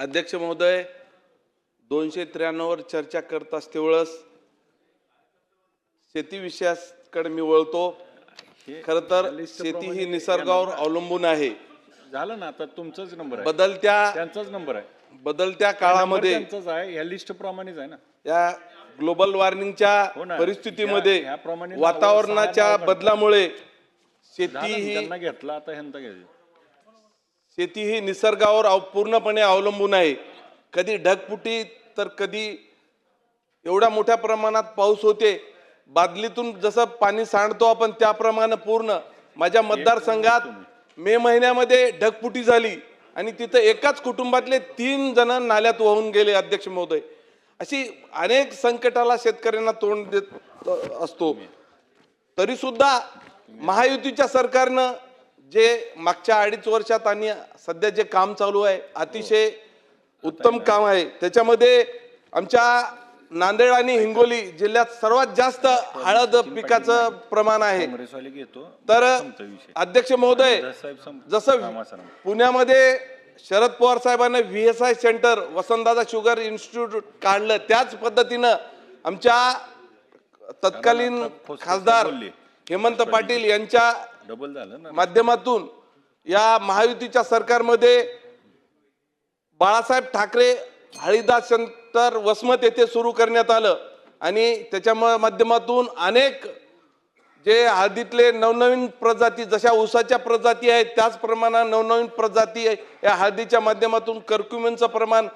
अध्यक्ष महोदय दोनशे त्र्याण्णववर चर्चा करत असते वेळेस शेती विषयाकडे मी वळतो. खर तर शेती ही निसर्गावर अवलंबून आहे. झालं ना आता तुमचाच नंबर आहे. बदलत्या त्यांचाच नंबर आहे. बदलत्या काळामध्ये आहे या लिस्ट प्रमाणेच आहे ना. या ग्लोबल वॉर्मिंगच्या हो. परिस्थितीमध्ये वातावरणाच्या बदलामुळे शेती ही घेतला आता ह्यांना घ्यायचं शेती ही निसर्गावर अव- पूर्णपणे अवलंबून आहे. कधी ढगफुटी तर कधी एवढ्या मोठ्या प्रमाणात पाऊस होते. बादलीतून जसं पाणी सांडतो आपण त्याप्रमाणे पूर्ण. माझ्या मतदारसंघात मे महिन्यामध्ये ढगफुटी झाली. आणि तिथं एकाच कुटुंबातले तीन जण नाल्यात वाहून गेले अध्यक्ष महोदय. अशी अनेक संकटाला शेतकऱ्यांना तोंड देत असतो. तरी सुद्धा महायुतीच्या सरकारनं जे मागच्या अडीच वर्षात आणि सध्या जे काम चालू आहे अतिशय उत्तम काम आहे. त्याच्यामध्ये आमच्या नांदेड आणि हिंगोली जिल्ह्यात सर्वात जास्त हळद पिकाचं प्रमाण आहे. तर अध्यक्ष महोदय जसं पुण्यामध्ये शरद पवार साहेबांनी V S I centre Vasantdada sugar institute काढलं त्याच पद्धतीनं आमच्या तत्कालीन खासदार हेमंत पाटील यांच्या डबल झालं माध्यमातून या महायुतीच्या सरकारमध्ये बाळासाहेब ठाकरे हळीदास सेंटर वसमत येथे सुरू करण्यात आलं. आणि त्याच्या माध्यमातून अनेक जे हळदीतले नवनवीन प्रजाती जशा ऊसाच्या प्रजाती आहेत त्याच प्रमाणात नवनवीन प्रजाती या हळदीच्या माध्यमातून कर्क्युमिनचं प्रमाण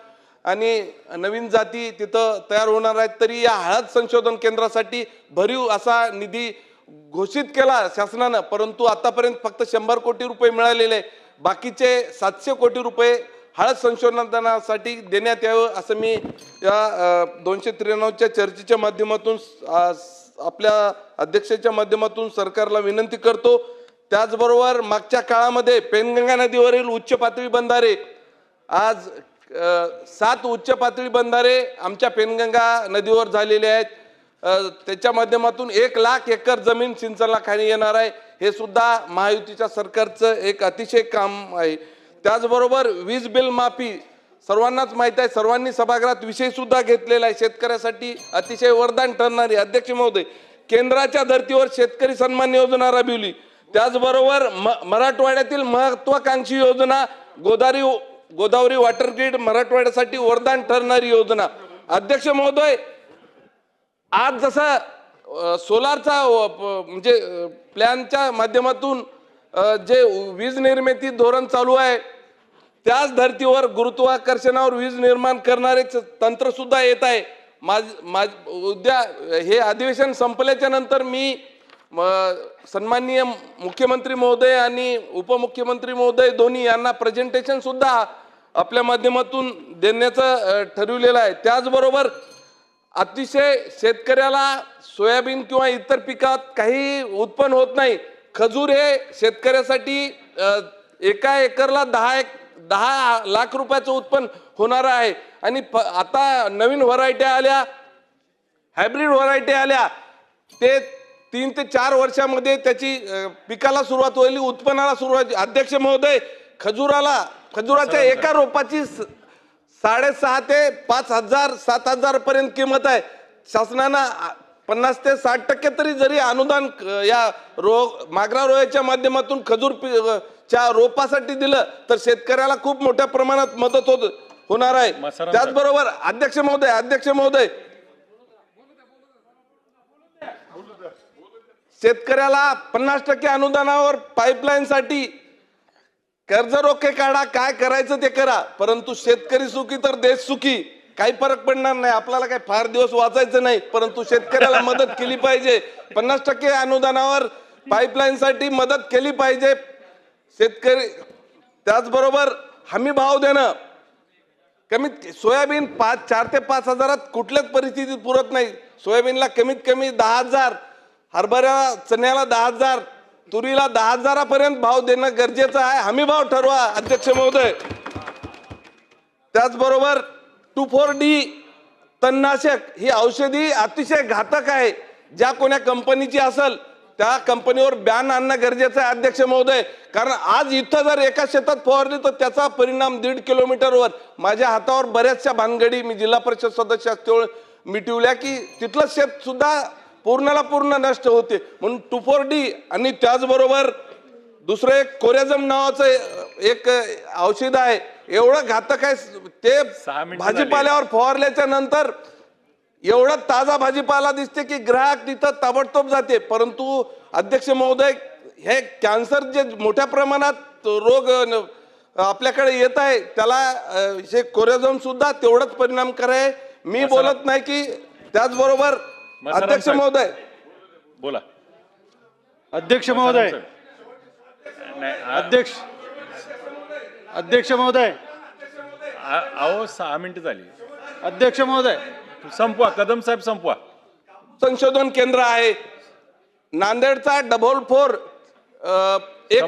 आणि नवीन जाती तिथं तयार होणार आहेत. तरी या हळद संशोधन केंद्रासाठी भरीव असा निधी घोषित केला शासनानं परंतु आतापर्यंत फक्त शंभर कोटी रुपये मिळालेले बाकीचे सातशे कोटी रुपये हळद संशोधनासाठी देण्यात यावं असं मी या दोनशे त्र्याण्णवच्या चर्चेच्या माध्यमातून आपल्या अध्यक्षाच्या माध्यमातून सरकारला विनंती करतो. त्याचबरोबर मागच्या काळामध्ये पेनगंगा नदीवरील उच्च पातळी बंधारे आज सात उच्च पातळी बंधारे आमच्या पेनगंगा नदीवर झालेले आहेत. त्याच्या माध्यमातून एक लाख एकर जमीन सिंचनला खाली येणार आहे. हे सुद्धा महायुतीच्या सरकारचं एक अतिशय काम आहे. त्याचबरोबर वीज बिल माफी सर्वांनाच माहीत आहे. सर्वांनी सभागृहात विषय सुद्धा घेतलेला आहे. शेतकऱ्यासाठी अतिशय वरदान ठरणारी अध्यक्ष महोदय केंद्राच्या धर्तीवर शेतकरी सन्मान योजना राबविली. त्याचबरोबर म मराठवाड्यातील महत्वाकांक्षी योजना गोदावरी गोदावरी वॉटर ग्रीड मराठवाड्यासाठी वरदान ठरणारी योजना. अध्यक्ष महोदय आज जसं सोलारचा म्हणजे प्लॅनच्या माध्यमातून जे वीज निर्मिती धोरण चालू आहे त्याच धर्तीवर गुरुत्वाकर्षणावर वीज निर्माण करणारे तंत्रसुद्धा येत आहे. माझ माझ उद्या हे अधिवेशन संपल्याच्या नंतर मी म, सन्माननीय मुख्यमंत्री महोदय आणि उपमुख्यमंत्री महोदय दोन्ही यांना प्रेझेंटेशनसुद्धा आपल्या माध्यमातून देण्याचं ठरविलेलं आहे. त्याचबरोबर अतिशय शेतकऱ्याला सोयाबीन किंवा इतर पिकात काही उत्पन्न होत नाही. खजूर हे शेतकऱ्यासाठी एका एकरला दहा एक दहा लाख रुपयाचं उत्पन्न होणार आहे. आणि आता नवीन व्हरायटी आल्या हायब्रिड व्हरायटी आल्या ते तीन ते चार वर्षामध्ये त्याची पिकाला सुरुवात होईल उत्पन्नाला सुरुवात अध्यक्ष महोदय खजुराला खजुराच्या एका रोपाची साडेसहा ते पाच हजार सात हजार पर्यंत किंमत आहे. शासनानं पन्नास ते साठ टक्के तरी जरी अनुदान या रो मागरा रोयाच्या माध्यमातून खजूर च्या रोपासाठी दिलं तर शेतकऱ्याला खूप मोठ्या प्रमाणात मदत होत होणार आहे. त्याचबरोबर अध्यक्ष महोदय अध्यक्ष महोदय शेतकऱ्याला पन्नास टक्के अनुदानावर पाईपलाईन साठी कर्ज रोखे काढा काय करायचं ते करा. परंतु शेतकरी सुखी तर देश सुखी. काही फरक पडणार नाही. आपल्याला काही फार दिवस वाचायचं नाही. परंतु शेतकऱ्याला मदत केली पाहिजे. पन्नास टक्के अनुदानावर पाईपलाईन साठी मदत केली पाहिजे. शेतकरी त्याचबरोबर हमी भाव देणं. कमीत सोयाबीन पाच चार ते पाच हजारात कुठल्याच परिस्थितीत पुरत नाही. सोयाबीनला कमीत कमी दहा हजार हरभऱ्या चण्याला दहा हजार तुरीला दहा हजारापर्यंत भाव देणं गरजेचं आहे. हमी भाव ठरवा अध्यक्ष महोदय. त्याचबरोबर टू फोर डी तणनाशक ही औषधी अतिशय घातक आहे. ज्या कोण्या कंपनीची असेल त्या कंपनीवर बॅन आणणं गरजेचं आहे अध्यक्ष महोदय. कारण आज इथं जर एका शेतात फवारली तर त्याचा परिणाम दीड किलोमीटरवर. माझ्या हातावर बऱ्याचशा भानगडी मी जिल्हा परिषद सदस्य असते मिटवल्या की तिथलं शेतसुद्धा पूर्णाला पूर्ण नष्ट होते. म्हणून टुफोर डी आणि त्याचबरोबर दुसरं एक कोरेझम नावाचं एक औषध आहे. एवढं घातक आहे ते. भाजीपाल्यावर फवारल्याच्या नंतर एवढा ताजा भाजीपाला दिसते की ग्राहक तिथं ताबडतोब जाते. परंतु अध्यक्ष महोदय हे कॅन्सर जे मोठ्या प्रमाणात रोग आपल्याकडे येत आहे त्याला हे कोरेझम सुद्धा तेवढंच परिणाम आहे मी बोलत नाही की त्याचबरोबर अध्यक्ष. महोदय. बोला. अध्यक्ष महोदय. अध्यक्ष अध्यक्ष महोदय. अहो सहा मिनिटं झाली. अध्यक्ष महोदय. संपवा कदम साहेब संपवा. संशोधन केंद्र आहे. नांदेडचा डबल फोर एक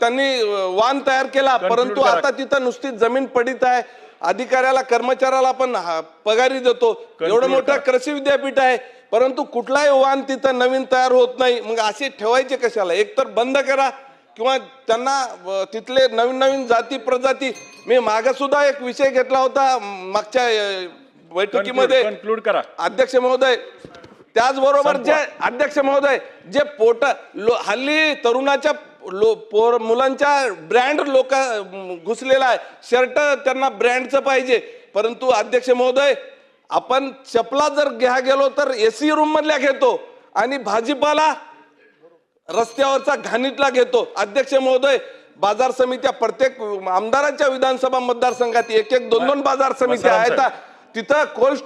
त्यांनी अ, वाहन तयार केला परंतु. आता तिथं नुसती जमीन पडित आहे. अधिकाऱ्याला कर्मचाऱ्याला आपण हा- पगारी देतो. एवढं मोठं. कृषी विद्यापीठ आहे. परंतु कुठलाही वाहन तिथं नवीन तयार होत नाही. मग असे ठेवायचे कशाला? एकतर बंद करा किंवा त्यांना तिथले नवीन नवीन जाती प्रजाती. मी मागे सुद्धा एक विषय घेतला होता मागच्या बैठकीमध्ये. कन्क्लूड करा. अध्यक्ष महोदय त्याचबरोबर जे. अध्यक्ष महोदय जे पोट लो- हल्ली तरुणाच्या लो- पोर मुलांच्या ब्रँड लोक घुसलेला आहे. शर्ट त्यांना ब्रँडचं पाहिजे. परंतु अध्यक्ष महोदय आपण चपला जर घ्या गेलो तर एसी रूम मधल्या घेतो आणि भाजीपाला रस्त्यावरचा घाणीतला घेतो अध्यक्ष महोदय बाजार समित्या प्रत्येक आमदारांच्या विधानसभा मतदारसंघात एक एक दोन दोन बाजार समित्या आहेत. तिथं कोल्ड